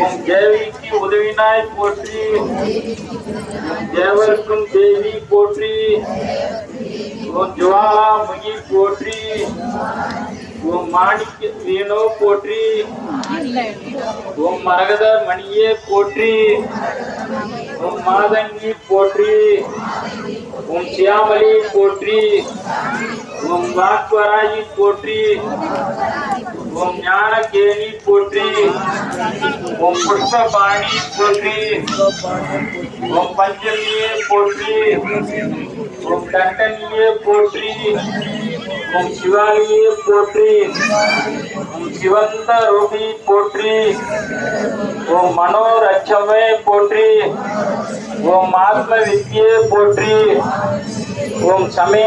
உன் தேவிக்கு உதவினாய் போற்றி. தேவருக்கும் தேவி போற்றி. உன் ஜுவாலா முகி போற்றி. உன் மாணிக்க வீணோ போற்றி. உன் மரகத மணியே போற்றி. உன் மாதங்கி போற்றி. உன் சியாமலி போற்றி. உன் வாக்வராயி போற்றி. केनी पुत्री ಓಂ ಪುಷ್ಪ ಪಾಣಿ ಪುತ್ರಿ ಓಂ ಪಂಚಮಿಯೇ ಪುತ್ರಿ ಓಂ ಕಂಠನಿಯೇ ओम शिवाय पुत्री ओम शिवंत रूपी पुत्री ओम मनोरक्षमय पुत्री ओम आत्म विद्ये पोत्री ओम समय